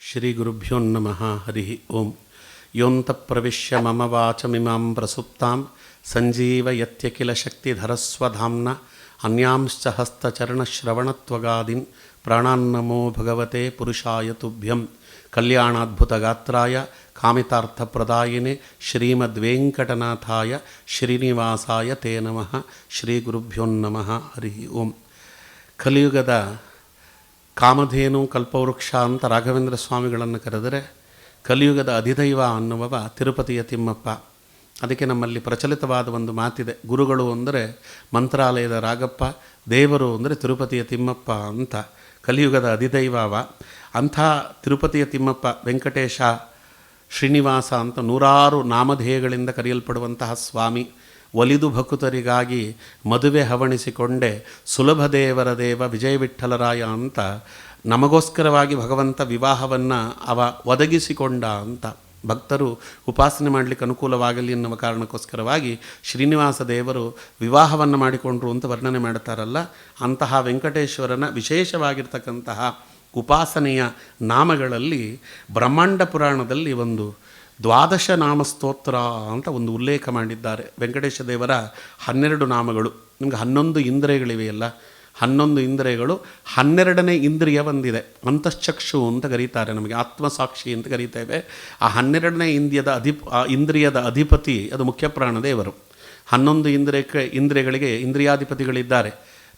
ಶ್ರೀಗುರುಭ್ಯೋ ನಮಃ ಹರಿ ಓಂ ಯೋಂತಃಪ್ರವಿಶ್ಯ ಮಮ ವಾಚಮಿಮಾಂ ಪ್ರಸುಪ್ತಾಂ ಸಂಜೀವಯತ್ಯಕಿಲ ಶಕ್ತಿಧರಸ್ವಧಾಮ್ನ ಅನ್ಯಾಂಶ್ಚ ಹಸ್ತಚರಣಶ್ರವಣತ್ವಗಾದೀನ್ ಪ್ರಾಣಾನ್ನಮೋ ಭಗವತೆ ಪುರುಷಾಯ ತುಭ್ಯಂ ಕಲ್ಯಾಣಾದ್ಭುತಗಾತ್ರಾಯ ಕಾಮಿತಾರ್ಥಪ್ರದಾಯಿನೆ ಶ್ರೀಮದ್ವೆಂಕಟನಾಥಾಯ ಶ್ರೀನಿವಾಸಾಯ ತೇ ನಮಃ ಶ್ರೀಗುರುಭ್ಯೋ ನಮಃ ಹರಿ ಓಂ ಕಲಿಯುಗದ ಕಾಮಧೇನು ಕಲ್ಪವೃಕ್ಷ ಅಂತ ರಾಘವೇಂದ್ರ ಸ್ವಾಮಿಗಳನ್ನು ಕರೆದರೆ, ಕಲಿಯುಗದ ಅಧಿದೈವ ಅನ್ನುವವ ತಿರುಪತಿಯ ತಿಮ್ಮಪ್ಪ. ಅದಕ್ಕೆ ನಮ್ಮಲ್ಲಿ ಪ್ರಚಲಿತವಾದ ಒಂದು ಮಾತಿದೆ. ಗುರುಗಳು ಅಂದರೆ ಮಂತ್ರಾಲಯದ ರಾಗಪ್ಪ, ದೇವರು ಅಂದರೆ ತಿರುಪತಿಯ ತಿಮ್ಮಪ್ಪ ಅಂತ. ಕಲಿಯುಗದ ಅಧಿದೈವವ. ಅಂಥ ತಿರುಪತಿಯ ತಿಮ್ಮಪ್ಪ ವೆಂಕಟೇಶ ಶ್ರೀನಿವಾಸ ಅಂತ ನೂರಾರು ನಾಮಧೇಯಗಳಿಂದ ಕರೆಯಲ್ಪಡುವಂತಹ ಸ್ವಾಮಿ. ಒಲಿದು ಭಕುತರಿಗಾಗಿ ಮದುವೆ ಹವಣಿಸಿಕೊಂಡೆ ಸುಲಭ ದೇವರ ದೇವ ವಿಜಯ ವಿಠ್ಠಲರಾಯ ಅಂತ ನಮಗೋಸ್ಕರವಾಗಿ ಭಗವಂತ ವಿವಾಹವನ್ನು ಅವ ಒದಗಿಸಿಕೊಂಡ ಅಂತ. ಭಕ್ತರು ಉಪಾಸನೆ ಮಾಡಲಿಕ್ಕೆ ಅನುಕೂಲವಾಗಲಿ ಎನ್ನುವ ಕಾರಣಕ್ಕೋಸ್ಕರವಾಗಿ ಶ್ರೀನಿವಾಸ ದೇವರು ವಿವಾಹವನ್ನು ಮಾಡಿಕೊಂಡ್ರು ಅಂತ ವರ್ಣನೆ ಮಾಡ್ತಾರಲ್ಲ, ಅಂತಹ ವೆಂಕಟೇಶ್ವರನ ವಿಶೇಷವಾಗಿರ್ತಕ್ಕಂತಹ ಉಪಾಸನೆಯ ನಾಮಗಳಲ್ಲಿ ಬ್ರಹ್ಮಾಂಡ ಪುರಾಣದಲ್ಲಿ ಒಂದು ದ್ವಾದಶ ನಾಮ ಸ್ತೋತ್ರ ಅಂತ ಒಂದು ಉಲ್ಲೇಖ ಮಾಡಿದ್ದಾರೆ. ವೆಂಕಟೇಶ ದೇವರ ಹನ್ನೆರಡು ನಾಮಗಳು. ನಿಮಗೆ ಹನ್ನೊಂದು ಇಂದ್ರಿಯಗಳಿವೆಯಲ್ಲ, ಹನ್ನೊಂದು ಇಂದ್ರಿಯಗಳು, ಹನ್ನೆರಡನೇ ಇಂದ್ರಿಯ ಬಂದಿದೆ. ಅಂತಶ್ಚಕ್ಷು ಅಂತ ಕರೀತಾರೆ ನಮಗೆ, ಆತ್ಮಸಾಕ್ಷಿ ಅಂತ ಕರೀತೇವೆ. ಆ ಹನ್ನೆರಡನೇ ಇಂದ್ರಿಯದ ಅಧಿಪ್ ಇಂದ್ರಿಯದ ಅಧಿಪತಿ ಅದು ಮುಖ್ಯ ಪ್ರಾಣದೇವರು ಹನ್ನೊಂದು ಇಂದ್ರಿಯಕ್ಕೆ, ಇಂದ್ರಿಯಗಳಿಗೆ ಇಂದ್ರಿಯಾಧಿಪತಿಗಳಿದ್ದಾರೆ.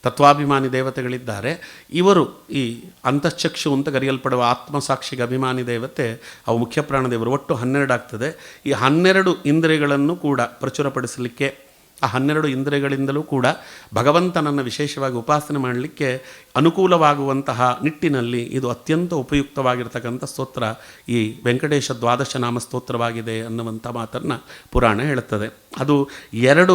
ತತ್ವಾಭಿಮಾನಿ ದೇವತೆಗಳಿದ್ದಾರೆ. ಇವರು ಈ ಅಂತಶ್ಚಕ್ಷು ಅಂತ ಕರೆಯಲ್ಪಡುವ ಆತ್ಮಸಾಕ್ಷಿಗೆ ಅಭಿಮಾನಿ ದೇವತೆ, ಅವು ಮುಖ್ಯ ಪ್ರಾಣದೇವರು. ಒಟ್ಟು ಹನ್ನೆರಡು ಆಗ್ತದೆ. ಈ ಹನ್ನೆರಡು ಇಂದ್ರಿಯಗಳನ್ನು ಕೂಡ ಪ್ರಚುರಪಡಿಸಲಿಕ್ಕೆ, ಆ ಹನ್ನೆರಡು ಇಂದ್ರಿಯಗಳಿಂದಲೂ ಕೂಡ ಭಗವಂತನನ್ನು ವಿಶೇಷವಾಗಿ ಉಪಾಸನೆ ಮಾಡಲಿಕ್ಕೆ ಅನುಕೂಲವಾಗುವಂತಹ ನಿಟ್ಟಿನಲ್ಲಿ ಇದು ಅತ್ಯಂತ ಉಪಯುಕ್ತವಾಗಿರ್ತಕ್ಕಂಥ ಸ್ತೋತ್ರ. ಈ ವೆಂಕಟೇಶ ದ್ವಾದಶ ನಾಮ ಸ್ತೋತ್ರವಾಗಿದೆ ಅನ್ನುವಂಥ ಮಾತನ್ನು ಪುರಾಣ ಹೇಳುತ್ತದೆ. ಅದು ಎರಡು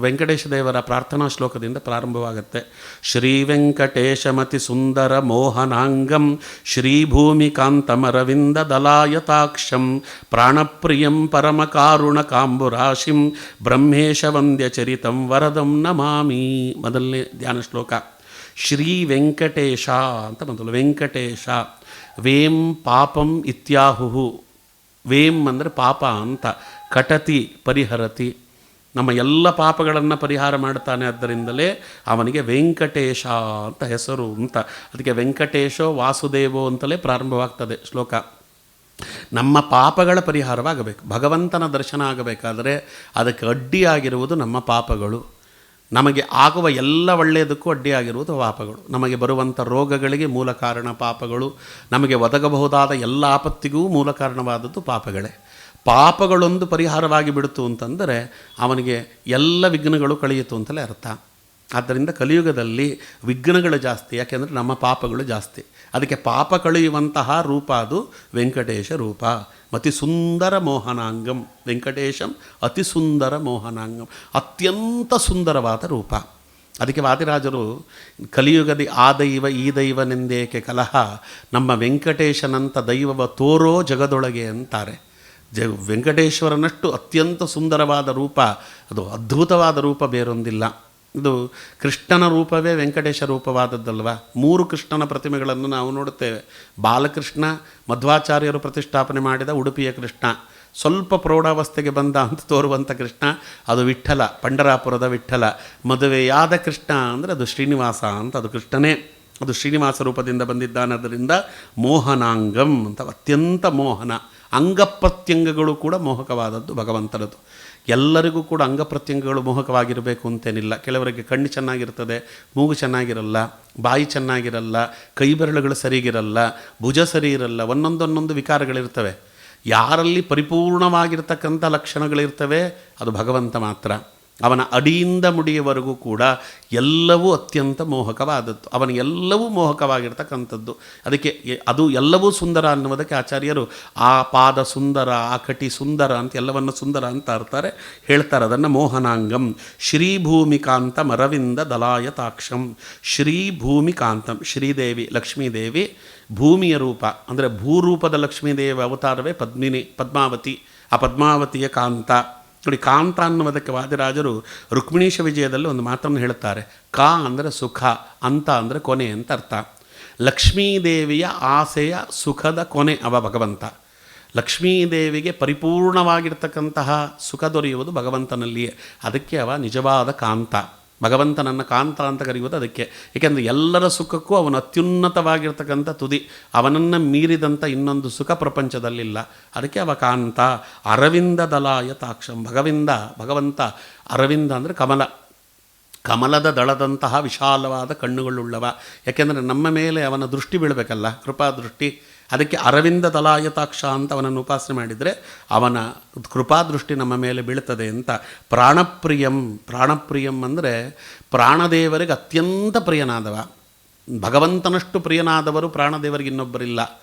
ವೆಂಕಟೇಶ ದೇವರ ಪ್ರಾರ್ಥನಾ ಶ್ಲೋಕದಿಂದ ಪ್ರಾರಂಭವಾಗುತ್ತೆ. ಶ್ರೀ ವೆಂಕಟೇಶಮತಿ ಸುಂದರ ಮೋಹನಾಂಗಂ ಶ್ರೀಭೂಮಿಕಾಂತಮರವಿಂದ ದಲಾಯತಾಕ್ಷಂ ಪ್ರಾಣಪ್ರಿಯಂ ಪರಮಕಾರುಣ ಕಾಂಬುರಾಶಿಂ ಬ್ರಹ್ಮೇಶ ವಂದ್ಯಚರಿತಂ ವರದಂ ನಮಾಮಿ ಮೊದಲನೇ ಧ್ಯಾನ ಶ್ಲೋಕ. ಶ್ರೀ ವೆಂಕಟೇಶ ಅಂತ ಮೊದಲು ವೆಂಕಟೇಶ, ವೇಂ ಪಾಪಂ ಇತ್ಯಾಹುಹು. ವೇಂ ಅಂದರೆ ಪಾಪ ಅಂತ. ಕಟತಿ ಪರಿಹರತಿ. ನಮ್ಮ ಎಲ್ಲ ಪಾಪಗಳನ್ನು ಪರಿಹಾರ ಮಾಡ್ತಾನೆ ಆದ್ದರಿಂದಲೇ ಅವನಿಗೆ ವೆಂಕಟೇಶ ಅಂತ ಹೆಸರು ಅಂತ. ಅದಕ್ಕೆ ವೆಂಕಟೇಶೋ ವಾಸುದೇವೋ ಅಂತಲೇ ಪ್ರಾರಂಭವಾಗ್ತದೆ ಶ್ಲೋಕ. ನಮ್ಮ ಪಾಪಗಳ ಪರಿಹಾರವಾಗಬೇಕು. ಭಗವಂತನ ದರ್ಶನ ಆಗಬೇಕಾದರೆ ಅದಕ್ಕೆ ಅಡ್ಡಿಯಾಗಿರುವುದು ನಮ್ಮ ಪಾಪಗಳು. ನಮಗೆ ಆಗುವ ಎಲ್ಲ ಒಳ್ಳೆಯದಕ್ಕೂ ಅಡ್ಡಿಯಾಗಿರುವುದು ಪಾಪಗಳು. ನಮಗೆ ಬರುವಂಥ ರೋಗಗಳಿಗೆ ಮೂಲ ಕಾರಣ ಪಾಪಗಳು. ನಮಗೆ ಒದಗಬಹುದಾದ ಎಲ್ಲ ಆಪತ್ತಿಗೂ ಮೂಲ ಕಾರಣವಾದದ್ದು ಪಾಪಗಳೇ. ಪಾಪಗಳೊಂದು ಪರಿಹಾರವಾಗಿ ಬಿಡ್ತು ಅಂತಂದರೆ ಅವನಿಗೆ ಎಲ್ಲ ವಿಘ್ನಗಳು ಕಳೆಯಿತು ಅಂತಲೇ ಅರ್ಥ. ಆದ್ದರಿಂದ ಕಲಿಯುಗದಲ್ಲಿ ವಿಘ್ನಗಳು ಜಾಸ್ತಿ, ಯಾಕೆಂದರೆ ನಮ್ಮ ಪಾಪಗಳು ಜಾಸ್ತಿ. ಅದಕ್ಕೆ ಪಾಪ ಕಳೆಯುವಂತಹ ರೂಪ ಅದು ವೆಂಕಟೇಶ ರೂಪ. ಅತಿ ಸುಂದರ ಮೋಹನಾಂಗಂ. ವೆಂಕಟೇಶಂ ಅತಿ ಸುಂದರ ಮೋಹನಾಂಗಂ. ಅತ್ಯಂತ ಸುಂದರವಾದ ರೂಪ. ಅದಕ್ಕೆ ವಾದಿರಾಜರು, ಕಲಿಯುಗದಿ ಆ ದೈವ, ಈ ದೈವನೆಂದೇಕೆ ಕಲಹ, ನಮ್ಮ ವೆಂಕಟೇಶನಂತ ದೈವವ ತೋರೋ ಜಗದೊಳಗೆ ಅಂತಾರೆ. ಜ ವೆಂಕಟೇಶ್ವರನಷ್ಟು ಅತ್ಯಂತ ಸುಂದರವಾದ ರೂಪ, ಅದು ಅದ್ಭುತವಾದ ರೂಪ ಬೇರೊಂದಿಲ್ಲ. ಇದು ಕೃಷ್ಣನ ರೂಪವೇ ವೆಂಕಟೇಶ ರೂಪವಾದದ್ದಲ್ವ? ಮೂರು ಕೃಷ್ಣನ ಪ್ರತಿಮೆಗಳನ್ನು ನಾವು ನೋಡುತ್ತೇವೆ. ಬಾಲಕೃಷ್ಣ, ಮಧ್ವಾಚಾರ್ಯರು ಪ್ರತಿಷ್ಠಾಪನೆ ಮಾಡಿದ ಉಡುಪಿಯ ಕೃಷ್ಣ, ಸ್ವಲ್ಪ ಪ್ರೌಢಾವಸ್ಥೆಗೆ ಬಂದ ಅಂತ ತೋರುವಂಥ ಕೃಷ್ಣ, ಅದು ವಿಠ್ಠಲ ಪಂಡರಾಪುರದ ವಿಠ್ಠಲ ಮದುವೆಯಾದ ಕೃಷ್ಣ ಅಂದರೆ ಅದು ಶ್ರೀನಿವಾಸ ಅಂತ, ಅದು ಕೃಷ್ಣನೇ. ಅದು ಶ್ರೀನಿವಾಸ ರೂಪದಿಂದ ಬಂದಿದ್ದಾನದರಿಂದ ಮೋಹನಾಂಗಂ ಅಂತ ಅತ್ಯಂತ ಮೋಹನ, ಅಂಗಪ್ರತ್ಯಂಗಗಳು ಕೂಡ ಮೋಹಕವಾದದ್ದು ಭಗವಂತನದು ಎಲ್ಲರಿಗೂ ಕೂಡ ಅಂಗಪ್ರತ್ಯಂಗಗಳು ಮೋಹಕವಾಗಿರಬೇಕು ಅಂತೇನಿಲ್ಲ. ಕೆಲವರಿಗೆ ಕಣ್ಣು ಚೆನ್ನಾಗಿರ್ತದೆ, ಮೂಗು ಚೆನ್ನಾಗಿರಲ್ಲ, ಬಾಯಿ ಚೆನ್ನಾಗಿರಲ್ಲ ಕೈ ಬೆರಳುಗಳು ಸರಿಗಿರಲ್ಲ, ಭುಜ ಸರಿ ಇರಲ್ಲ ಒಂದೊಂದೊಂದೊಂದು ವಿಕಾರಗಳಿರ್ತವೆ. ಯಾರಲ್ಲಿ ಪರಿಪೂರ್ಣವಾಗಿರ್ತಕ್ಕಂಥ ಲಕ್ಷಣಗಳಿರ್ತವೆ, ಅದು ಭಗವಂತ ಮಾತ್ರ. ಅವನ ಅಡಿಯಿಂದ ಮುಡಿಯವರೆಗೂ ಕೂಡ ಎಲ್ಲವೂ ಅತ್ಯಂತ ಮೋಹಕವಾದದ್ದು. ಅವನ ಎಲ್ಲವೂ ಮೋಹಕವಾಗಿರ್ತಕ್ಕಂಥದ್ದು. ಅದಕ್ಕೆ ಅದು ಎಲ್ಲವೂ ಸುಂದರ ಅನ್ನುವುದಕ್ಕೆ ಆಚಾರ್ಯರು ಆ ಪಾದ ಸುಂದರ, ಆ ಕಟಿ ಸುಂದರ ಅಂತ ಎಲ್ಲವನ್ನು ಸುಂದರ ಅಂತ ಅರ್ತಾರೆ. ಹೇಳ್ತಾರೆ ಅದನ್ನು ಮೋಹನಾಂಗಂ. ಶ್ರೀಭೂಮಿಕಾಂತ ಮರವಿಂದ ದಲಾಯತಾಕ್ಷಂ. ಶ್ರೀಭೂಮಿಕಾಂತಂ. ಶ್ರೀದೇವಿ, ಲಕ್ಷ್ಮೀದೇವಿ, ಭೂಮಿಯ ರೂಪ. ಅಂದರೆ ಭೂರೂಪದ ಲಕ್ಷ್ಮೀದೇವಿ ಅವತಾರವೇ ಪದ್ಮಿನಿ, ಪದ್ಮಾವತಿ. ಆ ಪದ್ಮಾವತಿಯ ಕಾಂತ. ನೋಡಿ, ಕಾಂತ ಅನ್ನುವುದಕ್ಕೆ ವಾದಿರಾಜರು ರುಕ್ಮಿಣೀಶ ವಿಜಯದಲ್ಲಿ ಒಂದು ಮಾತನ್ನು ಹೇಳುತ್ತಾರೆ. ಕಾ ಅಂದರೆ ಸುಖ, ಅಂತ ಅಂದರೆ ಕೊನೆ ಅಂತ ಅರ್ಥ. ಲಕ್ಷ್ಮೀದೇವಿಯ ಆಸೆಯ ಸುಖದ ಕೊನೆ ಅವ ಭಗವಂತ. ಲಕ್ಷ್ಮೀದೇವಿಗೆ ಪರಿಪೂರ್ಣವಾಗಿರ್ತಕ್ಕಂತಹ ಸುಖ ದೊರೆಯುವುದು ಭಗವಂತನಲ್ಲಿಯೇ. ಅದಕ್ಕೆ ಅವ ನಿಜವಾದ ಕಾಂತ. ಭಗವಂತನನ್ನ ಕಾಂತ ಅಂತ ಕರೆಯುವುದು ಅದಕ್ಕೆ. ಏಕೆಂದರೆ ಎಲ್ಲರ ಸುಖಕ್ಕೂ ಅವನು ಅತ್ಯುನ್ನತವಾಗಿರ್ತಕ್ಕಂಥ ತುದಿ. ಅವನನ್ನು ಮೀರಿದಂಥ ಇನ್ನೊಂದು ಸುಖ ಪ್ರಪಂಚದಲ್ಲಿಲ್ಲ. ಅದಕ್ಕೆ ಅವ ಕಾಂತ. ಅರವಿಂದ ದಲಾಯ ತಾಕ್ಷಂ. ಭಗವಿಂದ, ಭಗವಂತ. ಅರವಿಂದ ಅಂದರೆ ಕಮಲ. ಕಮಲದ ದಳದಂತಹ ವಿಶಾಲವಾದ ಕಣ್ಣುಗಳುಳ್ಳವ. ಯಾಕೆಂದರೆ ನಮ್ಮ ಮೇಲೆ ಅವನ ದೃಷ್ಟಿ ಬೀಳಬೇಕಲ್ಲ. ಕೃಪಾ ದೃಷ್ಟಿ ಅದಕ್ಕೆ ಅರವಿಂದ ತಲಾಯತಾಕ್ಷ ಅಂತ ಅವನನ್ನು ಉಪಾಸನೆ ಮಾಡಿದರೆ ಅವನ ಕೃಪಾದೃಷ್ಟಿ ನಮ್ಮ ಮೇಲೆ ಬೀಳ್ತದೆ ಅಂತ. ಪ್ರಾಣಪ್ರಿಯಂ ಪ್ರಾಣಪ್ರಿಯಂ ಅಂದರೆ ಪ್ರಾಣದೇವರಿಗೆ ಅತ್ಯಂತ ಪ್ರಿಯನಾದವ. ಭಗವಂತನಷ್ಟು ಪ್ರಿಯನಾದವರು ಪ್ರಾಣದೇವರಿಗೆ ಇನ್ನೊಬ್ಬರಿಲ್ಲ.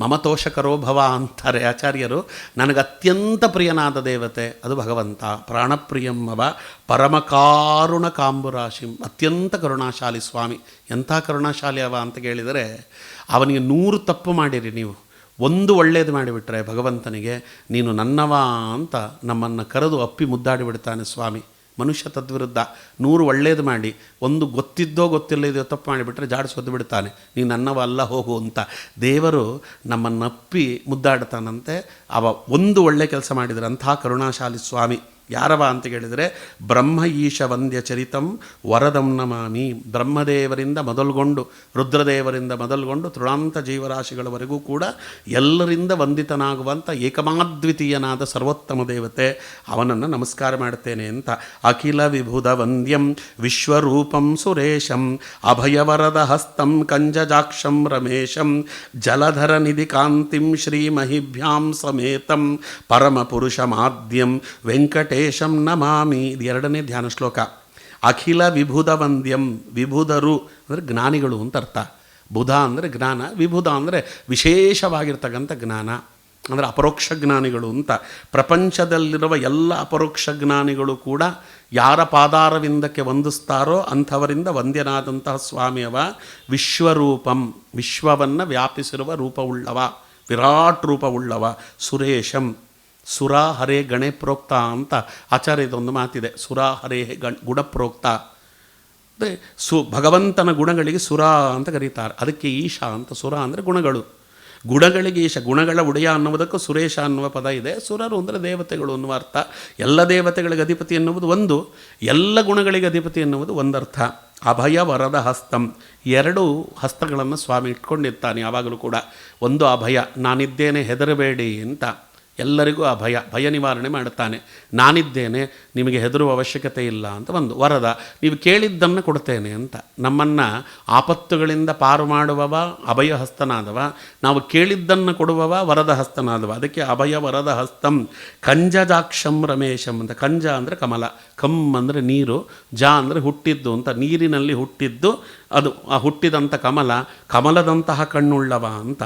ಮಮತೋಷಕರೋ ಭವ ಅಂತಾರೆ ಆಚಾರ್ಯರು. ನನಗೆ ಅತ್ಯಂತ ಪ್ರಿಯನಾದ ದೇವತೆ ಅದು ಭಗವಂತ. ಪ್ರಾಣಪ್ರಿಯಂ ಅವ. ಪರಮಕಾರುಣ ಕಾಂಬುರಾಶಿಂ. ಅತ್ಯಂತ ಕರುಣಾಶಾಲಿ ಸ್ವಾಮಿ. ಎಂಥ ಕರುಣಾಶಾಲಿ ಅವ ಅಂತ ಕೇಳಿದರೆ ಅವನಿಗೆ ನೂರು ತಪ್ಪು ಮಾಡಿರಿ ನೀವು. ಒಂದು ಒಳ್ಳೆಯದು ಮಾಡಿಬಿಟ್ರೆ ಭಗವಂತನಿಗೆ ನೀನು ನನ್ನವ ಅಂತ ನಮ್ಮನ್ನು ಕರೆದು ಅಪ್ಪಿ ಮುದ್ದಾಡಿ ಬಿಡ್ತಾನೆ ಸ್ವಾಮಿ. ಮನುಷ್ಯ ತದ್ವಿರುದ್ಧ. ನೂರು ಒಳ್ಳೇದು ಮಾಡಿ, ಒಂದು ಗೊತ್ತಿದ್ದೋ ಗೊತ್ತಿಲ್ಲದೋ ತಪ್ಪು ಮಾಡಿಬಿಟ್ರೆ ಜಾಡಿಸೋದು ಬಿಡ್ತಾನೆ. ನೀನು ನನ್ನವ ಅಲ್ಲ, ಹೋಗು ಅಂತ. ದೇವರು ನಮ್ಮನ್ನಪ್ಪಿ ಮುದ್ದಾಡ್ತಾನಂತೆ. ಅವ ಒಂದು ಒಳ್ಳೆ ಕೆಲಸ ಮಾಡಿದರೆ ಅಂಥ ಕರುಣಾಶಾಲಿ ಸ್ವಾಮಿ. ಯಾರವ ಅಂತ ಕೇಳಿದರೆ, ಬ್ರಹ್ಮ ಈಶ ವಂದ್ಯ ಚರಿತಂ ವರದಂ ನಮಾಮಿ. ಬ್ರಹ್ಮದೇವರಿಂದ ಮೊದಲುಗೊಂಡು, ರುದ್ರದೇವರಿಂದ ಮೊದಲುಗೊಂಡು, ತೃಣಾಂತ ಜೀವರಾಶಿಗಳವರೆಗೂ ಕೂಡ ಎಲ್ಲರಿಂದ ವಂದಿತನಾಗುವಂಥ ಏಕಮಾದ್ವಿತೀಯನಾದ ಸರ್ವೋತ್ತಮ ದೇವತೆ ಅವನನ್ನು ನಮಸ್ಕಾರ ಮಾಡ್ತೇನೆ ಅಂತ. ಅಖಿಲ ವಿಭುಧ ವಂದ್ಯಂ ವಿಶ್ವರೂಪಂ ಸುರೇಶಂ ಅಭಯವರದ ಹಸ್ತಂ ಕಂಜಜಾಕ್ಷಂ ರಮೇಶಂ ಜಲಧರ ನಿಧಿ ಕಾಂತಿಂ ಶ್ರೀಮಹಿಭ್ಯಾಂ ಸಮೇತಂ ಪರಮಪುರುಷಮಾದ್ಯಂ ವೆಂಕಟೇಶಂ ನಮಾಮಿ. ಇದು ಎರಡನೇ ಧ್ಯಾನ ಶ್ಲೋಕ. ಅಖಿಲ ವಿಭುದ ವಂದ್ಯಂ ವಿಭುಧರು ಅಂದರೆ ಜ್ಞಾನಿಗಳು ಅಂತ ಅರ್ಥ. ಬುಧ ಅಂದರೆ ಜ್ಞಾನ ವಿಭುಧ ಅಂದರೆ ವಿಶೇಷವಾಗಿರ್ತಕ್ಕಂಥ ಜ್ಞಾನ. ಅಂದರೆ ಅಪರೋಕ್ಷ ಜ್ಞಾನಿಗಳು ಅಂತ. ಪ್ರಪಂಚದಲ್ಲಿರುವ ಎಲ್ಲ ಅಪರೋಕ್ಷ ಜ್ಞಾನಿಗಳು ಕೂಡ ಯಾರ ಪಾದಾರವಿಂದಕ್ಕೆ ವಂದಿಸ್ತಾರೋ ಅಂಥವರಿಂದ ವಂದ್ಯನಾದಂತಹ ಸ್ವಾಮಿಯವ ವಿಶ್ವರೂಪಂ. ವಿಶ್ವವನ್ನು ವ್ಯಾಪಿಸಿರುವ ರೂಪವುಳ್ಳವ, ವಿರಾಟ್ ರೂಪವುಳ್ಳವ ಸುರೇಶಂ. ಸುರ ಹರೇ ಗಣೆ ಪ್ರೋಕ್ತ ಅಂತ ಆಚಾರ್ಯದೊಂದು ಮಾತಿದೆ. ಸುರಾ ಹರೇ ಗಣ ಗುಣಪ್ರೋಕ್ತ ಅಂದರೆ ಸು ಭಗವಂತನ ಗುಣಗಳಿಗೆ ಸುರಾ ಅಂತ ಕರೀತಾರೆ. ಅದಕ್ಕೆ ಈಶಾ ಅಂತ ಸುರ ಅಂದರೆ ಗುಣಗಳು. ಗುಣಗಳಿಗೆ ಈಶ, ಗುಣಗಳ ಉಡೆಯ ಅನ್ನುವುದಕ್ಕೂ ಸುರೇಶ ಅನ್ನುವ ಪದ ಇದೆ. ಸುರರು ಅಂದರೆ ದೇವತೆಗಳು ಅನ್ನುವ ಅರ್ಥ. ಎಲ್ಲ ದೇವತೆಗಳಿಗೆ ಅಧಿಪತಿ ಎನ್ನುವುದು ಒಂದು, ಎಲ್ಲ ಗುಣಗಳಿಗೆ ಅಧಿಪತಿ ಎನ್ನುವುದು ಒಂದರ್ಥ. ಅಭಯ ವರದ ಹಸ್ತಂ. ಎರಡು ಹಸ್ತಗಳನ್ನು ಸ್ವಾಮಿ ಇಟ್ಕೊಂಡಿರ್ತಾನೆ ಯಾವಾಗಲೂ ಕೂಡ. ಒಂದು ಅಭಯ, ನಾನಿದ್ದೇನೆ ಹೆದರಬೇಡಿ ಅಂತ. ಎಲ್ಲರಿಗೂ ಆ ಭಯ ಭಯ ನಿವಾರಣೆ ಮಾಡುತ್ತಾನೆ. ನಾನಿದ್ದೇನೆ, ನಿಮಗೆ ಹೆದರುವ ಅವಶ್ಯಕತೆ ಇಲ್ಲ ಅಂತ ಒಂದು ವರದ, ನೀವು ಕೇಳಿದ್ದನ್ನು ಕೊಡ್ತೇನೆ ಅಂತ. ನಮ್ಮನ್ನು ಆಪತ್ತುಗಳಿಂದ ಪಾರು ಮಾಡುವವ, ಅಭಯ ಹಸ್ತನಾದವ, ನಾವು ಕೇಳಿದ್ದನ್ನು ಕೊಡುವವ ವರದ ಹಸ್ತನಾದವ. ಅದಕ್ಕೆ ಅಭಯ ವರದ ಹಸ್ತಂ, ಕಂಜಜಾಕ್ಷಂ ರಮೇಶಂ ಅಂತ. ಕಂಜ ಅಂದರೆ ಕಮಲ ಕಮ್ ಅಂದರೆ ನೀರು, ಜಾ ಅಂದರೆ ಹುಟ್ಟಿದ್ದು ಅಂತ. ನೀರಿನಲ್ಲಿ ಹುಟ್ಟಿದ್ದು ಅದು, ಆ ಹುಟ್ಟಿದಂಥ ಕಮಲ, ಕಮಲದಂತಹ ಕಣ್ಣುಳ್ಳವ ಅಂತ.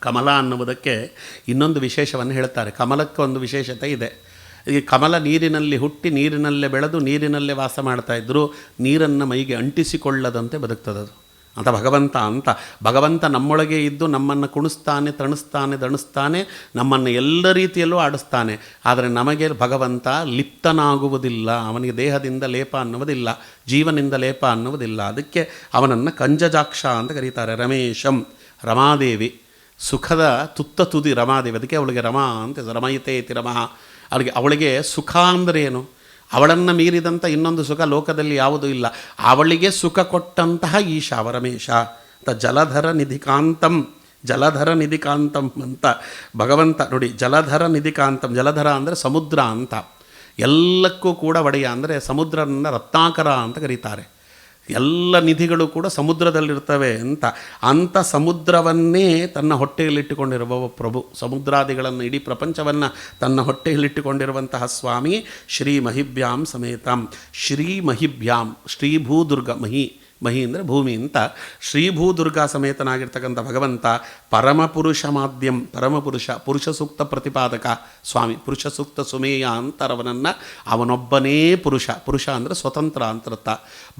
ಕಮಲ ಅನ್ನುವುದಕ್ಕೆ ಇನ್ನೊಂದು ವಿಶೇಷವನ್ನು ಹೇಳ್ತಾರೆ. ಕಮಲಕ್ಕೆ ಒಂದು ವಿಶೇಷತೆ ಇದೆ. ಈ ಕಮಲ ನೀರಿನಲ್ಲಿ ಹುಟ್ಟಿ ನೀರಿನಲ್ಲೇ ಬೆಳೆದು ನೀರಿನಲ್ಲೇ ವಾಸ ಮಾಡ್ತಾ ಇದ್ದರು ನೀರನ್ನು ಮೈಗೆ ಅಂಟಿಸಿಕೊಳ್ಳದಂತೆ ಬದುಕ್ತದದು ಅಂತ ಭಗವಂತ ಅಂತ. ಭಗವಂತ ನಮ್ಮೊಳಗೆ ಇದ್ದು ನಮ್ಮನ್ನು ಕುಣಿಸ್ತಾನೆ, ತಣಿಸ್ತಾನೆ, ದಣಿಸ್ತಾನೆ, ನಮ್ಮನ್ನು ಎಲ್ಲ ರೀತಿಯಲ್ಲೂ ಆಡಿಸ್ತಾನೆ. ಆದರೆ ನಮಗೆ ಭಗವಂತ ಲಿಪ್ತನಾಗುವುದಿಲ್ಲ. ಅವನಿಗೆ ದೇಹದಿಂದ ಲೇಪ ಅನ್ನುವುದಿಲ್ಲ. ಜೀವನಿಂದ ಲೇಪ ಅನ್ನುವುದಿಲ್ಲ. ಅದಕ್ಕೆ ಅವನನ್ನು ಕಂಜಜಾಕ್ಷ ಅಂತ ಕರೀತಾರೆ. ರಮೇಶಂ, ರಮಾದೇವಿ. ಸುಖದ ತುತ್ತ ತುದಿ ರಮಾದೇವಿ ಅದಕ್ಕೆ ಅವಳಿಗೆ ರಮಾ ಅಂತ ರಮಯತೆ ಇತಿ ರಮಃ. ಅವಳಿಗೆ ಅವಳಿಗೆ ಸುಖ ಅಂದರೆ ಏನು? ಅವಳನ್ನು ಮೀರಿದಂಥ ಇನ್ನೊಂದು ಸುಖ ಲೋಕದಲ್ಲಿ ಯಾವುದೂ ಇಲ್ಲ. ಅವಳಿಗೆ ಸುಖ ಕೊಟ್ಟಂತಹ ಈಶ ಪರಮೇಶ ಅಂತ ಜಲಧರ ನಿಧಿಕಾಂತಂ ಜಲಧರ ನಿಧಿಕಾಂತಂ ಅಂತ. ಭಗವಂತ ನೋಡಿ, ಜಲಧರ ನಿಧಿಕಾಂತಂ ಜಲಧರ ಅಂದರೆ ಸಮುದ್ರ ಅಂತ. ಎಲ್ಲಕ್ಕೂ ಕೂಡ ಒಡೆಯ ಅಂದರೆ ಸಮುದ್ರನ ರತ್ನಾಕರ ಅಂತ ಕರೀತಾರೆ. ಎಲ್ಲ ನಿಧಿಗಳು ಕೂಡ ಸಮುದ್ರದಲ್ಲಿರ್ತವೆ ಅಂತ. ಅಂಥ ಸಮುದ್ರವನ್ನೇ ತನ್ನ ಹೊಟ್ಟೆಯಲ್ಲಿಟ್ಟುಕೊಂಡಿರುವ ಪ್ರಭು. ಸಮುದ್ರಾದಿಗಳನ್ನು, ಇಡೀ ಪ್ರಪಂಚವನ್ನು ತನ್ನ ಹೊಟ್ಟೆಯಲ್ಲಿಟ್ಟುಕೊಂಡಿರುವಂತಹ ಸ್ವಾಮಿ ಶ್ರೀ ಮಹಿಭ್ಯಾಂ ಸಮೇತಂ. ಶ್ರೀ ಮಹಿಭ್ಯಾಂ ಶ್ರೀ ಭೂದುರ್ಗ ಮಹಿ ಅಂದರೆ ಭೂಮಿ ಅಂತ. ಶ್ರೀಭೂದುರ್ಗಾ ಸಮೇತನಾಗಿರ್ತಕ್ಕಂಥ ಭಗವಂತ ಪರಮಪುರುಷ ಮಾಧ್ಯಂ ಪರಮಪುರುಷ ಪುರುಷ ಸೂಕ್ತ ಪ್ರತಿಪಾದಕ ಸ್ವಾಮಿ. ಪುರುಷ ಸೂಕ್ತ ಸುಮೇಯ ಅಂತರವನನ್ನು ಅವನೊಬ್ಬನೇ ಪುರುಷ. ಪುರುಷ ಅಂದರೆ ಸ್ವತಂತ್ರ ಅಂತರ್ಥ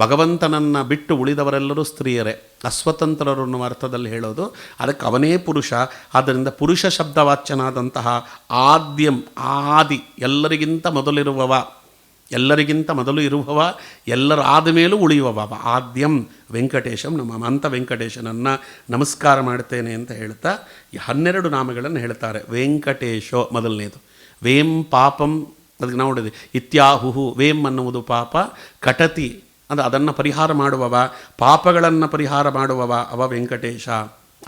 ಭಗವಂತನನ್ನು ಬಿಟ್ಟು ಉಳಿದವರೆಲ್ಲರೂ ಸ್ತ್ರೀಯರೇ. ಅಸ್ವತಂತ್ರರು ಅನ್ನುವ ಅರ್ಥದಲ್ಲಿ ಹೇಳೋದು, ಅದಕ್ಕೆ ಅವನೇ ಪುರುಷ. ಆದ್ದರಿಂದ ಪುರುಷ ಶಬ್ದವಾಚ್ಯನಾದಂತಹ ಆದ್ಯಂ, ಆದಿ ಎಲ್ಲರಿಗಿಂತ ಮೊದಲಿರುವವ ಎಲ್ಲರಿಗಿಂತ ಮೊದಲು ಇರುವವ, ಎಲ್ಲರ ಆದ ಮೇಲೂ ಉಳಿಯುವವ ಆದ್ಯಂ ವೆಂಕಟೇಶಂ ನಮ್ಮ ಮಂತ ವೆಂಕಟೇಶನನ್ನು ನಮಸ್ಕಾರ ಮಾಡ್ತೇನೆ ಅಂತ ಹೇಳ್ತಾ ಹನ್ನೆರಡು ನಾಮಗಳನ್ನು ಹೇಳ್ತಾರೆ. ವೆಂಕಟೇಶೋ ಮೊದಲನೇದು. ವೇಂ ಪಾಪಂ, ಅದಕ್ಕೆ ನಾವು ನೋಡಿದ್ವಿ. ಇತ್ಯಾಹುಹು, ವೇಂ ಅನ್ನುವುದು ಪಾಪ, ಕಟತಿ ಅಂದರೆ ಅದನ್ನು ಪರಿಹಾರ ಮಾಡುವವ, ಪಾಪಗಳನ್ನು ಪರಿಹಾರ ಮಾಡುವವ, ಅವ ವೆಂಕಟೇಶ.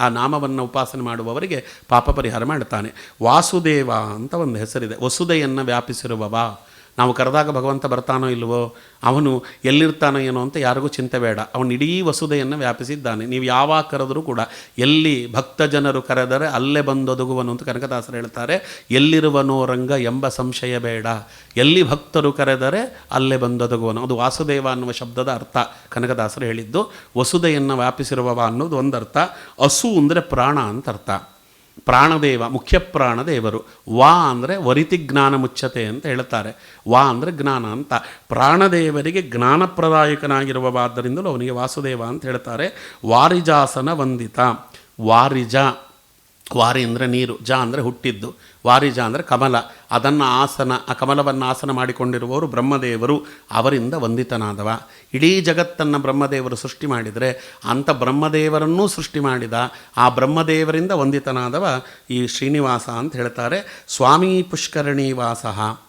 ಆ ನಾಮವನ್ನು ಉಪಾಸನೆ ಮಾಡುವವರಿಗೆ ಪಾಪ ಪರಿಹಾರ ಮಾಡ್ತಾನೆ. ವಾಸುದೇವ ಅಂತ ಒಂದು ಹೆಸರಿದೆ. ವಸುದೆಯನ್ನು ವ್ಯಾಪಿಸಿರುವವ. ನಾವು ಕರೆದಾಗ ಭಗವಂತ ಬರ್ತಾನೋ ಇಲ್ವೋ, ಅವನು ಎಲ್ಲಿರ್ತಾನೋ ಏನೋ ಅಂತ ಯಾರಿಗೂ ಚಿಂತೆ ಬೇಡ. ಅವನು ಇಡೀ ವಸುದೆಯನ್ನು ವ್ಯಾಪಿಸಿದ್ದಾನೆ. ನೀವು ಯಾವಾಗ ಕರೆದರೂ ಕೂಡ ಎಲ್ಲಿ ಭಕ್ತ ಜನರು ಕರೆದರೆ ಅಲ್ಲೇ ಬಂದೊದಗುವನು ಅಂತ ಕನಕದಾಸರು ಹೇಳ್ತಾರೆ. ಎಲ್ಲಿರುವನೋ ರಂಗ ಎಂಬ ಸಂಶಯ ಬೇಡ. ಎಲ್ಲಿ ಭಕ್ತರು ಕರೆದರೆ ಅಲ್ಲೇ ಬಂದೊದಗುವನು. ಅದು ವಾಸುದೇವ ಅನ್ನುವ ಶಬ್ದದ ಅರ್ಥ ಕನಕದಾಸರು ಹೇಳಿದ್ದು. ವಸುದೆಯನ್ನು ವ್ಯಾಪಿಸಿರುವವ ಅನ್ನೋದು ಒಂದು ಅರ್ಥ ಹಸು ಅಂದರೆ ಪ್ರಾಣ ಅಂತ ಅರ್ಥ. ಪ್ರಾಣದೇವ, ಮುಖ್ಯ ಪ್ರಾಣದೇವರು. ವಾ ಅಂದರೆ ವರಿತಿ ಜ್ಞಾನ ಮುಚ್ಚತೆ ಅಂತ ಹೇಳ್ತಾರೆ. ವಾ ಅಂದರೆ ಜ್ಞಾನ ಅಂತ. ಪ್ರಾಣದೇವರಿಗೆ ಜ್ಞಾನಪ್ರದಾಯಕನಾಗಿರುವವಾದ್ದರಿಂದಲೂ ಅವನಿಗೆ ವಾಸುದೇವ ಅಂತ ಹೇಳ್ತಾರೆ. ವಾರಿಜಾಸನ ವಂದಿತ. ವಾರಿಜ. ವಾರಿ ಅಂದರೆ ನೀರು, ಜ ಅಂದರೆ ಹುಟ್ಟಿದ್ದು ವಾರಿಜ ಅಂದರೆ ಕಮಲ. ಅದನ್ನು ಆಸನ, ಆ ಕಮಲವನ್ನು ಆಸನ ಮಾಡಿಕೊಂಡಿರುವವರು ಬ್ರಹ್ಮದೇವರು, ಅವರಿಂದ ವಂದಿತನಾದವ. ಇಡೀ ಜಗತ್ತನ್ನು ಬ್ರಹ್ಮದೇವರು ಸೃಷ್ಟಿ ಮಾಡಿದರೆ ಅಂಥ ಬ್ರಹ್ಮದೇವರನ್ನೂ ಸೃಷ್ಟಿ ಮಾಡಿದ, ಆ ಬ್ರಹ್ಮದೇವರಿಂದ ವಂದಿತನಾದವ ಈ ಶ್ರೀನಿವಾಸ ಅಂತ ಹೇಳ್ತಾರೆ. ಸ್ವಾಮಿ ಪುಷ್ಕರಣಿ ವಾಸಃ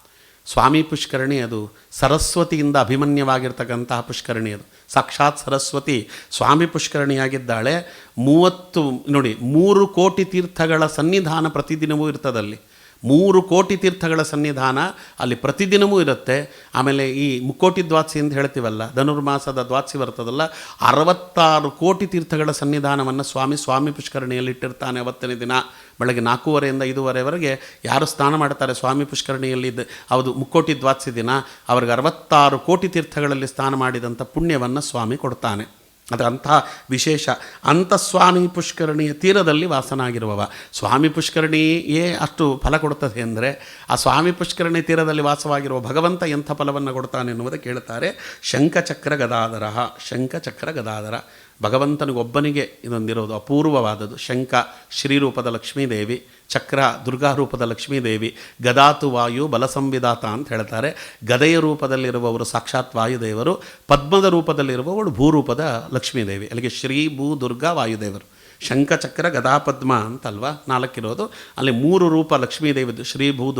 ಸ್ವಾಮಿ ಪುಷ್ಕರಣಿ ಅದು ಸರಸ್ವತಿಯಿಂದ ಅಭಿಮನ್ಯವಾಗಿರ್ತಕ್ಕಂತಹ ಪುಷ್ಕರಣಿ ಅದು. ಸಾಕ್ಷಾತ್ ಸರಸ್ವತಿ ಸ್ವಾಮಿ ಪುಷ್ಕರಣಿಯಾಗಿದ್ದಾಳೆ. ಮೂವತ್ತು, ನೋಡಿ, ಮೂರು ಕೋಟಿ ತೀರ್ಥಗಳ ಸನ್ನಿಧಾನ ಪ್ರತಿದಿನವೂ ಇರ್ತದಲ್ಲಿ ಮೂರು ಕೋಟಿ ತೀರ್ಥಗಳ ಸನ್ನಿಧಾನ ಅಲ್ಲಿ ಪ್ರತಿದಿನವೂ ಇರುತ್ತೆ. ಆಮೇಲೆ ಈ ಮುಕ್ಕೋಟಿ ದ್ವಾತ್ಸಿ ಅಂತ ಹೇಳ್ತೀವಲ್ಲ, ಧನುರ್ಮಾಸದ ದ್ವಾತ್ಸಿ ಬರ್ತದಲ್ಲ, ಅರವತ್ತಾರು ಕೋಟಿ ತೀರ್ಥಗಳ ಸನ್ನಿಧಾನವನ್ನು ಸ್ವಾಮಿ ಸ್ವಾಮಿ ಪುಷ್ಕರಣಿಯಲ್ಲಿ ಇಟ್ಟಿರ್ತಾನೆ ಅವತ್ತನೇ ದಿನ, ಬೆಳಗ್ಗೆ ನಾಲ್ಕೂವರೆಯಿಂದ ಐದೂವರೆವರೆಗೆ ಯಾರು ಸ್ನಾನ ಮಾಡ್ತಾರೆ ಸ್ವಾಮಿ ಪುಷ್ಕರಣಿಯಲ್ಲಿ ಹೌದು, ಮುಕ್ಕೋಟಿ ದ್ವಾತ್ಸಿ ದಿನ, ಅವ್ರಿಗೆ ಅರವತ್ತಾರು ಕೋಟಿ ತೀರ್ಥಗಳಲ್ಲಿ ಸ್ನಾನ ಮಾಡಿದಂಥ ಪುಣ್ಯವನ್ನು ಸ್ವಾಮಿ ಕೊಡ್ತಾನೆ. ಅದು ಅಂಥ ವಿಶೇಷ ಅಂಥ ಸ್ವಾಮಿ ಪುಷ್ಕರಣಿಯ ತೀರದಲ್ಲಿ ವಾಸನಾಗಿರುವವ. ಸ್ವಾಮಿ ಪುಷ್ಕರಣಿಯೇ ಅಷ್ಟು ಫಲ ಕೊಡುತ್ತದೆ ಅಂದರೆ ಆ ಸ್ವಾಮಿ ಪುಷ್ಕರಣಿ ತೀರದಲ್ಲಿ ವಾಸವಾಗಿರುವ ಭಗವಂತ ಎಂಥ ಫಲವನ್ನು ಕೊಡ್ತಾನೆ ಎನ್ನುವುದಕ್ಕೆ ಹೇಳ್ತಾರೆ ಶಂಖಚಕ್ರ ಗದಾಧರ. ಶಂಖಚಕ್ರ ಗದಾಧರ. ಭಗವಂತನಿಗೊಬ್ಬನಿಗೆ ಇದೊಂದಿರೋದು ಅಪೂರ್ವವಾದದ್ದು. ಶಂಖ, ಶ್ರೀರೂಪದ ಲಕ್ಷ್ಮೀದೇವಿ, ಚಕ್ರ ದುರ್ಗಾ ರೂಪದ ಲಕ್ಷ್ಮೀದೇವಿ, ಗದಾತು ವಾಯು ಬಲ ಸಂವಿಧಾತ ಅಂತ ಹೇಳ್ತಾರೆ. ಗದೆಯ ರೂಪದಲ್ಲಿರುವವರು ಸಾಕ್ಷಾತ್ ವಾಯುದೇವರು, ಪದ್ಮದ ರೂಪದಲ್ಲಿರುವವಳು ಭೂರೂಪದ ಲಕ್ಷ್ಮೀದೇವಿ. ಅಲ್ಲಿಗೆ ಶ್ರೀ, ಭೂ, ದುರ್ಗಾ, ವಾಯುದೇವರು. ಶಂಖಚಕ್ರ ಗದಾಪದ್ಮ ಅಂತಲ್ವಾ ನಾಲ್ಕಿರೋದು. ಅಲ್ಲಿ ಮೂರು ರೂಪ ಲಕ್ಷ್ಮೀದೇವಿದು ಶ್ರೀ, ಭೂ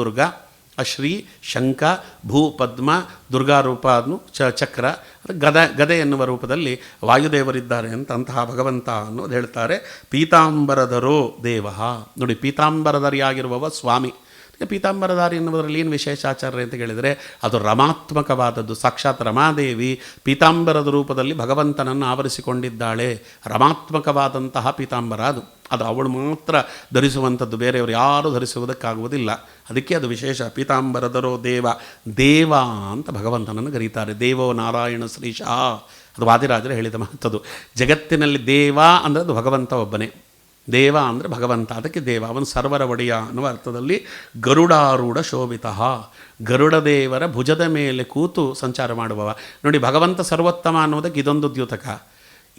ದುರ್ಗಾ ಶಂಕ ಭೂ, ಪದ್ಮ ದುರ್ಗಾ ರೂಪ ಅನ್ನು ಚ, ಚಕ್ರ, ಗದ, ಗದೆ ಎನ್ನುವ ರೂಪದಲ್ಲಿ ವಾಯುದೇವರಿದ್ದಾರೆ ಅಂತ ಅಂತಹ ಭಗವಂತ ಅನ್ನೋದು ಹೇಳ್ತಾರೆ. ಪೀತಾಂಬರಧರೋ ದೇವ. ನೋಡಿ, ಪೀತಾಂಬರಧರಿಯಾಗಿರುವವ ಸ್ವಾಮಿ. ಪೀತಾಂಬರಧಾರಿ ಎನ್ನುವುದರಲ್ಲಿ ಏನು ವಿಶೇಷಾಚಾರ್ಯ ಅಂತ ಹೇಳಿದರೆ ಅದು ರಮಾತ್ಮಕವಾದದ್ದು. ಸಾಕ್ಷಾತ್ ರಮಾದೇವಿ ಪೀತಾಂಬರದ ರೂಪದಲ್ಲಿ ಭಗವಂತನನ್ನು ಆವರಿಸಿಕೊಂಡಿದ್ದಾಳೆ. ರಮಾತ್ಮಕವಾದಂತಹ ಪೀತಾಂಬರ ಅದು. ಅದು ಅವಳು ಮಾತ್ರ ಧರಿಸುವಂಥದ್ದು, ಬೇರೆಯವರು ಯಾರೂ ಧರಿಸುವುದಕ್ಕಾಗುವುದಿಲ್ಲ. ಅದಕ್ಕೆ ಅದು ವಿಶೇಷ, ಪೀತಾಂಬರದರೋ ದೇವ ದೇವ ಅಂತ ಭಗವಂತನನ್ನು ಕರೀತಾರೆ. ದೇವೋ ನಾರಾಯಣ ಶ್ರೀಶಾ ಅದು ವಾದಿರಾಜರು ಹೇಳಿದ ಮಾತದು ಜಗತ್ತಿನಲ್ಲಿ ದೇವ ಅಂದರೆ ಅದು ಭಗವಂತ ಒಬ್ಬನೇ. ದೇವ ಅಂದರೆ ಭಗವಂತ. ಅದಕ್ಕೆ ದೇವ, ಅವನು ಸರ್ವರ ಒಡೆಯ ಅನ್ನುವ ಅರ್ಥದಲ್ಲಿ ಗರುಡಾರೂಢ ಶೋಭಿತ. ಗರುಡ ದೇವರ ಭುಜದ ಮೇಲೆ ಕೂತು ಸಂಚಾರ ಮಾಡುವವ. ನೋಡಿ, ಭಗವಂತ ಸರ್ವೋತ್ತಮ ಅನ್ನೋದಕ್ಕೆ ಇದೊಂದು ದ್ಯೋತಕ.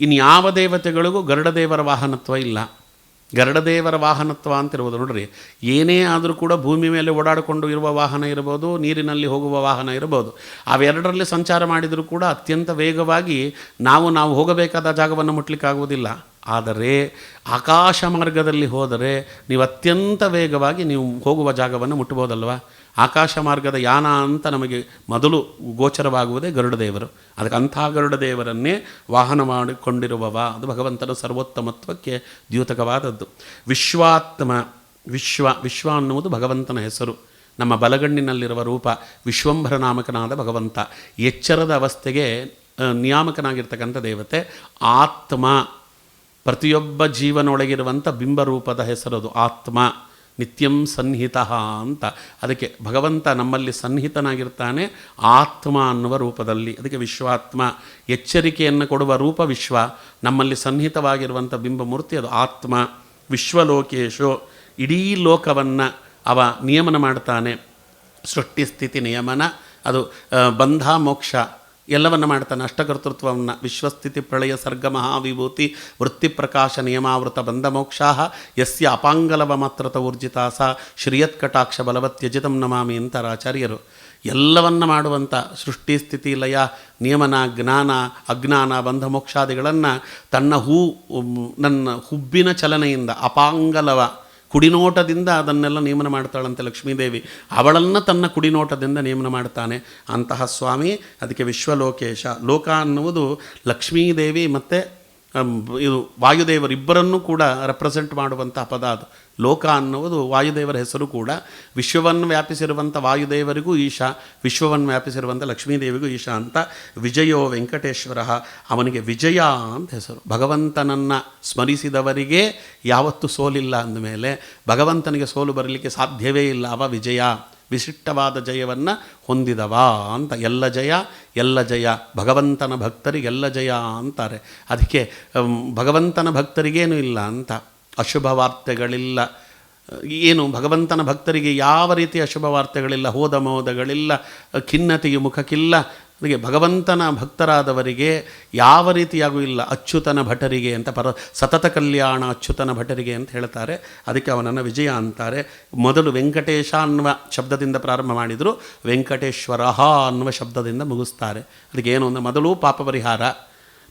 ಇನ್ಯಾವ ದೇವತೆಗಳಿಗೂ ಗರುಡ ದೇವರ ವಾಹನತ್ವ ಇಲ್ಲ. ಗರುಡದೇವರ ವಾಹನತ್ವ ಅಂತಿರ್ಬೋದು ನೋಡ್ರಿ. ಏನೇ ಆದರೂ ಕೂಡ ಭೂಮಿ ಮೇಲೆ ಓಡಾಡಿಕೊಂಡು ಇರುವ ವಾಹನ ಇರ್ಬೋದು, ನೀರಿನಲ್ಲಿ ಹೋಗುವ ವಾಹನ ಇರ್ಬೋದು. ಅವೆರಡರಲ್ಲಿ ಸಂಚಾರ ಮಾಡಿದರೂ ಕೂಡ ಅತ್ಯಂತ ವೇಗವಾಗಿ ನಾವು ನಾವು ಹೋಗಬೇಕಾದ ಜಾಗವನ್ನು ಮುಟ್ಲಿಕ್ಕಾಗುವುದಿಲ್ಲ. ಆದರೆ ಆಕಾಶ ಮಾರ್ಗದಲ್ಲಿ ಹೋದರೆ ನೀವು ಅತ್ಯಂತ ವೇಗವಾಗಿ ನೀವು ಹೋಗುವ ಜಾಗವನ್ನು ಮುಟ್ಟಬಹುದಲ್ವ ಆಕಾಶ ಮಾರ್ಗದ ಯಾನ ಅಂತ ನಮಗೆ ಮೊದಲು ಗೋಚರವಾಗುವುದೇ ಗರುಡದೇವರು ಅದಕ್ಕೆ ಅಂಥ ಗರುಡದೇವರನ್ನೇ ವಾಹನ ಮಾಡಿಕೊಂಡಿರುವವ. ಅದು ಭಗವಂತನ ಸರ್ವೋತ್ತಮತ್ವಕ್ಕೆ ದ್ಯೂತಕವಾದದ್ದು. ವಿಶ್ವಾತ್ಮ, ವಿಶ್ವ ವಿಶ್ವ ಅನ್ನುವುದು ಭಗವಂತನ ಹೆಸರು. ನಮ್ಮ ಬಲಗಣ್ಣಿನಲ್ಲಿರುವ ರೂಪ ವಿಶ್ವಂಭರ ನಾಮಕನಾದ ಭಗವಂತ. ಎಚ್ಚರದ ಅವಸ್ಥೆಗೆ ನಿಯಾಮಕನಾಗಿರ್ತಕ್ಕಂಥ ದೇವತೆ. ಆತ್ಮ, ಪ್ರತಿಯೊಬ್ಬ ಜೀವನೊಳಗಿರುವಂಥ ಬಿಂಬರೂಪದ ಹೆಸರದು ಆತ್ಮ. ನಿತ್ಯಂ ಸನ್ನಿಹಿತ ಅಂತ. ಅದಕ್ಕೆ ಭಗವಂತ ನಮ್ಮಲ್ಲಿ ಸನ್ನಿಹಿತನಾಗಿರ್ತಾನೆ, ಆತ್ಮ ಅನ್ನುವ ರೂಪದಲ್ಲಿ. ಅದಕ್ಕೆ ವಿಶ್ವಾತ್ಮ, ಎಚ್ಚರಿಕೆಯನ್ನು ಕೊಡುವ ರೂಪ ವಿಶ್ವ. ನಮ್ಮಲ್ಲಿ ಸನ್ನಿಹಿತವಾಗಿರುವಂಥ ಬಿಂಬಮೂರ್ತಿ ಅದು ಆತ್ಮ. ವಿಶ್ವಲೋಕೇಶು, ಇಡೀ ಲೋಕವನ್ನು ಅವ ನಿಯಮನ ಮಾಡ್ತಾನೆ. ಸೃಷ್ಟಿ ಸ್ಥಿತಿ ನಿಯಮನ. ಅದು ಬಂಧ ಮೋಕ್ಷ. ಎಲ್ಲವನ್ನು ಮಾಡ್ತಾನೆ. ಅಷ್ಟಕರ್ತೃತ್ವವನ್ನು ವಿಶ್ವಸ್ಥಿತಿ, ಪ್ರಳಯ, ಸರ್ಗ, ಮಹಾವಿಭೂತಿ, ವೃತ್ತಿ ಪ್ರಕಾಶ, ನಿಯಮಾವೃತ, ಬಂಧ, ಮೋಕ್ಷಾಹ, ಯಸ್ಯ ಅಪಾಂಗಲವ ಮಾತ್ರತ ಊರ್ಜಿತ ಸ ಶ್ರೀಯತ್ಕಟಾಕ್ಷ ಬಲವತ್ಯಜಿತಂ ನಮಾಮಿ ಅಂತಾರೆ ಆಚಾರ್ಯರು ಎಲ್ಲವನ್ನು ಮಾಡುವಂಥ ಸೃಷ್ಟಿ, ಸ್ಥಿತಿ, ಲಯ, ನಿಯಮನ, ಜ್ಞಾನ, ಅಜ್ಞಾನ, ಬಂಧ, ಮೋಕ್ಷಾದಿಗಳನ್ನು ತನ್ನ ಹೂ ನನ್ನ ಹುಬ್ಬಿನ ಚಲನೆಯಿಂದ ಅಪಾಂಗಲವ ಕುಡಿನೋಟದಿಂದ ಅದನ್ನೆಲ್ಲ ನೇಮನ ಮಾಡ್ತಾಳಂತೆ ಲಕ್ಷ್ಮೀದೇವಿ. ಅವಳನ್ನು ತನ್ನ ಕುಡಿನೋಟದಿಂದ ನೇಮನ ಮಾಡ್ತಾನೆ. ಅಂತಹ ಸ್ವಾಮಿ, ಅದಕ್ಕೆ ವಿಶ್ವಲೋಕೇಶ. ಲೋಕ ಅನ್ನುವುದು ಲಕ್ಷ್ಮೀದೇವಿ ಮತ್ತು ಇದು ವಾಯುದೇವರಿಬ್ಬರನ್ನೂ ಕೂಡ ರೆಪ್ರೆಸೆಂಟ್ ಮಾಡುವಂಥ ಪದ ಅದು. ಲೋಕ ಅನ್ನುವುದು ವಾಯುದೇವರ ಹೆಸರು ಕೂಡ. ವಿಶ್ವವನ್ನು ವ್ಯಾಪಿಸಿರುವಂಥ ವಾಯುದೇವರಿಗೂ ಈಶಾ, ವಿಶ್ವವನ್ನು ವ್ಯಾಪಿಸಿರುವಂಥ ಲಕ್ಷ್ಮೀದೇವಿಗೂ ಈಶಾ ಅಂತ ವಿಜಯೋ ವೆಂಕಟೇಶ್ವರ ಅವನಿಗೆ ವಿಜಯ ಅಂತ ಹೆಸರು. ಭಗವಂತನನ್ನು ಸ್ಮರಿಸಿದವರಿಗೆ ಯಾವತ್ತೂ ಸೋಲಿಲ್ಲ ಅಂದಮೇಲೆ ಭಗವಂತನಿಗೆ ಸೋಲು ಬರಲಿಕ್ಕೆ ಸಾಧ್ಯವೇ ಇಲ್ಲ. ಅವ ವಿಜಯ, ವಿಶಿಷ್ಟವಾದ ಜಯವನ್ನು ಹೊಂದಿದವ ಅಂತ. ಎಲ್ಲ ಜಯ ಎಲ್ಲ ಜಯ. ಭಗವಂತನ ಭಕ್ತರಿಗೆಲ್ಲ ಜಯ ಅಂತಾರೆ. ಅದಕ್ಕೆ ಭಗವಂತನ ಭಕ್ತರಿಗೇನು ಇಲ್ಲ ಅಂತ. ಅಶುಭ ವಾರ್ತೆಗಳಿಲ್ಲ ಏನು ಭಗವಂತನ ಭಕ್ತರಿಗೆ ಯಾವ ರೀತಿ ಅಶುಭ ವಾರ್ತೆಗಳಿಲ್ಲ ಹೋದ ಮೋದಗಳಿಲ್ಲ, ಖಿನ್ನತೆಯು ಮುಖಕ್ಕಿಲ್ಲ. ಅದಕ್ಕೆ ಭಗವಂತನ ಭಕ್ತರಾದವರಿಗೆ ಯಾವ ರೀತಿಯಾಗೂ ಇಲ್ಲ, ಅಚ್ಯುತನ ಭಟರಿಗೆ ಅಂತ ಪರ, ಸತತ ಕಲ್ಯಾಣ ಅಚ್ಯುತನ ಭಟರಿಗೆ ಅಂತ ಹೇಳ್ತಾರೆ. ಅದಕ್ಕೆ ಅವನನ್ನು ವಿಜಯ ಅಂತಾರೆ. ಮೊದಲು ವೆಂಕಟೇಶ ಅನ್ನುವ ಶಬ್ದದಿಂದ ಪ್ರಾರಂಭ ಮಾಡಿದರು. ವೆಂಕಟೇಶ್ವರ ಅನ್ನುವ ಶಬ್ದದಿಂದ ಮುಗಿಸ್ತಾರೆ. ಅದಕ್ಕೆ ಏನು ಅಂದರೆ ಮೊದಲು ಪಾಪ ಪರಿಹಾರ.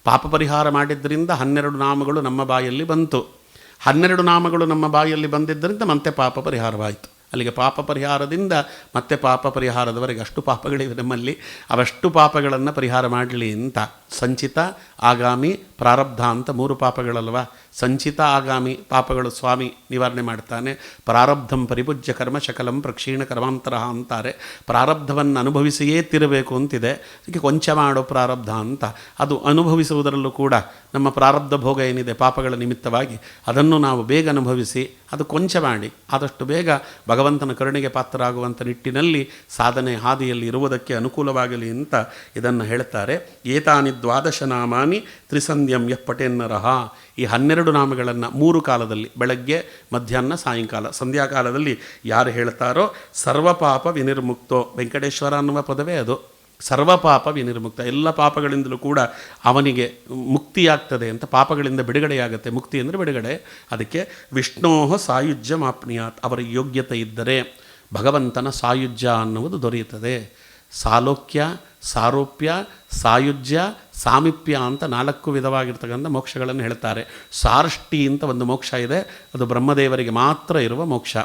ಪಾಪ ಪರಿಹಾರ ಮಾಡಿದ್ದರಿಂದ ಹನ್ನೆರಡು ನಾಮಗಳು ನಮ್ಮ ಬಾಯಲ್ಲಿ ಬಂತು. ಹನ್ನೆರಡು ನಾಮಗಳು ನಮ್ಮ ಬಾಯಲ್ಲಿ ಬಂದಿದ್ದರಿಂದ ಮತ್ತೆ ಪಾಪ ಪರಿಹಾರವಾಯಿತು. ಅಲ್ಲಿಗೆ ಪಾಪ ಪರಿಹಾರದಿಂದ ಮತ್ತೆ ಪಾಪ ಪರಿಹಾರದವರೆಗೆ ಅಷ್ಟು ಪಾಪಗಳಿವೆ ನಮ್ಮಲ್ಲಿ. ಅವಷ್ಟು ಪಾಪಗಳನ್ನು ಪರಿಹಾರ ಮಾಡಲಿ ಅಂತ. ಸಂಚಿತ, ಆಗಾಮಿ, ಪ್ರಾರಬ್ಧ ಅಂತ ಮೂರು ಪಾಪಗಳಲ್ವ? ಸಂಚಿತ ಆಗಾಮಿ ಪಾಪಗಳು ಸ್ವಾಮಿ ನಿವಾರಣೆ ಮಾಡ್ತಾನೆ. ಪ್ರಾರಬ್ಧಂ ಪರಿಪೂಜ್ಯ ಕರ್ಮ ಶಕಲಂ ಪ್ರಕ್ಷೀಣ ಕರ್ಮಾಂತರ ಅಂತಾರೆ. ಪ್ರಾರಬ್ಧವನ್ನು ಅನುಭವಿಸಿಯೇ ತಿರಬೇಕು ಅಂತಿದೆ. ಅದಕ್ಕೆ ಕೊಂಚ ಮಾಡೋ ಪ್ರಾರಬ್ಧ ಅಂತ. ಅದು ಅನುಭವಿಸುವುದರಲ್ಲೂ ಕೂಡ ನಮ್ಮ ಪ್ರಾರಬ್ಧ ಭೋಗ ಏನಿದೆ ಪಾಪಗಳ ನಿಮಿತ್ತವಾಗಿ ಅದನ್ನು ನಾವು ಬೇಗ ಅನುಭವಿಸಿ ಅದು ಕೊಂಚ ಮಾಡಿ. ಆದಷ್ಟು ಬೇಗ ಭಗವಂತನ ಕರುಣೆಗೆ ಪಾತ್ರರಾಗುವಂಥ ನಿಟ್ಟಿನಲ್ಲಿ ಸಾಧನೆ ಹಾದಿಯಲ್ಲಿ ಇರುವುದಕ್ಕೆ ಅನುಕೂಲವಾಗಲಿ ಅಂತ ಇದನ್ನು ಹೇಳ್ತಾರೆ. ಏತಾನಿ ದ್ವಾದಶ ನಾಮಾನಿ ತ್ರಿಸಂಧ್ಯಂ ಯಃ ಈ ಹನ್ನೆರಡು ನಾಮಗಳನ್ನು ಮೂರು ಕಾಲದಲ್ಲಿ, ಬೆಳಗ್ಗೆ, ಮಧ್ಯಾಹ್ನ, ಸಾಯಂಕಾಲ, ಸಂಧ್ಯಾಕಾಲದಲ್ಲಿ ಯಾರು ಹೇಳ್ತಾರೋ ಸರ್ವಪಾಪ ವಿನಿರ್ಮುಕ್ತೋ. ವೆಂಕಟೇಶ್ವರ ಅನ್ನುವ ಪದವೇ ಅದು. ಸರ್ವಪಾಪ ವಿನಿರ್ಮುಕ್ತ. ಎಲ್ಲ ಪಾಪಗಳಿಂದಲೂ ಕೂಡ ಅವನಿಗೆ ಮುಕ್ತಿಯಾಗ್ತದೆ ಅಂತ, ಪಾಪಗಳಿಂದ ಬಿಡುಗಡೆಯಾಗುತ್ತೆ. ಮುಕ್ತಿ ಅಂದರೆ ಬಿಡುಗಡೆ. ಅದಕ್ಕೆ ವಿಷ್ಣೋಹ ಸಾಯುಜ್ಯ ಮಾಪ್ನಿಯಾತ್. ಅವರ ಯೋಗ್ಯತೆ ಇದ್ದರೆ ಭಗವಂತನ ಸಾಯುಜ್ಯ ಅನ್ನುವುದು ದೊರೆಯುತ್ತದೆ. ಸಾಲೋಕ್ಯ, ಸಾರೂಪ್ಯ, ಸಾಯುಜ್ಯ, ಸಾಮೀಪ್ಯ ಅಂತ ನಾಲ್ಕು ವಿಧವಾಗಿರ್ತಕ್ಕಂಥ ಮೋಕ್ಷಗಳನ್ನು ಹೇಳ್ತಾರೆ. ಸಾರ್ಷ್ಟಿ ಅಂತ ಒಂದು ಮೋಕ್ಷ ಇದೆ. ಅದು ಬ್ರಹ್ಮದೇವರಿಗೆ ಮಾತ್ರ ಇರುವ ಮೋಕ್ಷ.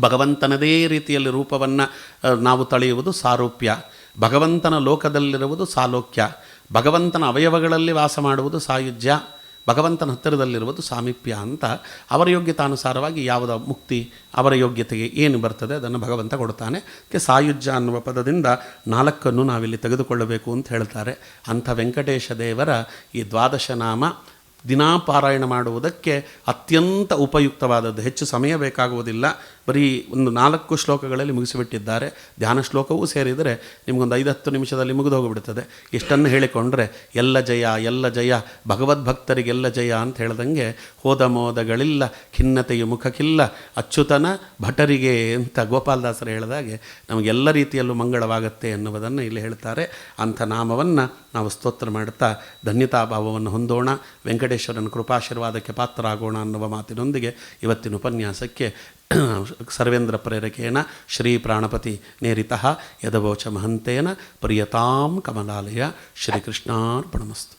ಭಗವಂತನದೇ ರೀತಿಯಲ್ಲಿ ರೂಪವನ್ನು ನಾವು ತಳೆಯುವುದು ಸಾರೂಪ್ಯ. ಭಗವಂತನ ಲೋಕದಲ್ಲಿರುವುದು ಸಾಲೋಕ್ಯ. ಭಗವಂತನ ಅವಯವಗಳಲ್ಲಿ ವಾಸ ಮಾಡುವುದು ಸಾಯುಜ್ಯ. ಭಗವಂತನ ಹತ್ತಿರದಲ್ಲಿರುವುದು ಸಾಮೀಪ್ಯ ಅಂತ ಅವರ ಯೋಗ್ಯತಾನುಸಾರವಾಗಿ ಯಾವುದ ಮುಕ್ತಿ ಅವರ ಯೋಗ್ಯತೆಗೆ ಏನು ಬರ್ತದೆ ಅದನ್ನು ಭಗವಂತ ಕೊಡ್ತಾನೆ ಕೆ ಸಾಯುಜ್ಯ ಅನ್ನುವ ಪದದಿಂದ ನಾಲ್ಕನ್ನು ನಾವಿಲ್ಲಿ ತೆಗೆದುಕೊಳ್ಳಬೇಕು ಅಂತ ಹೇಳ್ತಾರೆ. ಅಂಥ ವೆಂಕಟೇಶ ದೇವರ ಈ ದ್ವಾದಶ ನಾಮ ದಿನಾ ಪಾರಾಯಣ ಮಾಡುವುದಕ್ಕೆ ಅತ್ಯಂತ ಉಪಯುಕ್ತವಾದದ್ದು. ಹೆಚ್ಚು ಸಮಯ ಬೇಕಾಗುವುದಿಲ್ಲ. ಬರೀ ಒಂದು ನಾಲ್ಕು ಶ್ಲೋಕಗಳಲ್ಲಿ ಮುಗಿಸಿಬಿಟ್ಟಿದ್ದಾರೆ. ಧ್ಯಾನ ಶ್ಲೋಕವೂ ಸೇರಿದರೆ ನಿಮಗೊಂದು ಹತ್ತು ನಿಮಿಷದಲ್ಲಿ ಮುಗಿದು ಹೋಗಿಬಿಡ್ತದೆ ಇಷ್ಟನ್ನು ಹೇಳಿಕೊಂಡ್ರೆ, ಎಲ್ಲ ಜಯ ಎಲ್ಲ ಜಯ ಭಗವದ್ಭಕ್ತರಿಗೆಲ್ಲ ಜಯ ಅಂತ ಹೇಳ್ದಂಗೆ, ಹೋದ ಮೋದಗಳಿಲ್ಲ, ಖಿನ್ನತೆಯು ಮುಖಕ್ಕಿಲ್ಲ, ಅಚ್ಚುತನ ಭಟರಿಗೆ ಅಂತ ಗೋಪಾಲದಾಸರು ಹೇಳಿದಾಗೆ, ನಮಗೆಲ್ಲ ರೀತಿಯಲ್ಲೂ ಮಂಗಳವಾಗತ್ತೆ ಎನ್ನುವುದನ್ನು ಇಲ್ಲಿ ಹೇಳ್ತಾರೆ. ಅಂಥ ನಾಮವನ್ನು ನಾವು ಸ್ತೋತ್ರ ಮಾಡುತ್ತಾ ಧನ್ಯತಾಭಾವವನ್ನು ಹೊಂದೋಣ, ವೆಂಕಟೇಶ್ವರನ ಕೃಪಾಶೀರ್ವಾದಕ್ಕೆ ಪಾತ್ರರಾಗೋಣ ಅನ್ನುವ ಮಾತಿನೊಂದಿಗೆ ಇವತ್ತಿನ ಉಪನ್ಯಾಸಕ್ಕೆ ಸರ್ವೇಂದ್ರ ಪ್ರೇರಕೇಣ ಶ್ರೀ ಪ್ರಾಣಪತಿ ನೇರಿತಃ ಯದವೋಚ ಮಹಂತೇನ ಪ್ರಿಯತಾಂ ಕಮಲಾಲಯ ಶ್ರೀಕೃಷ್ಣಾರ್ಪಣಮಸ್ತು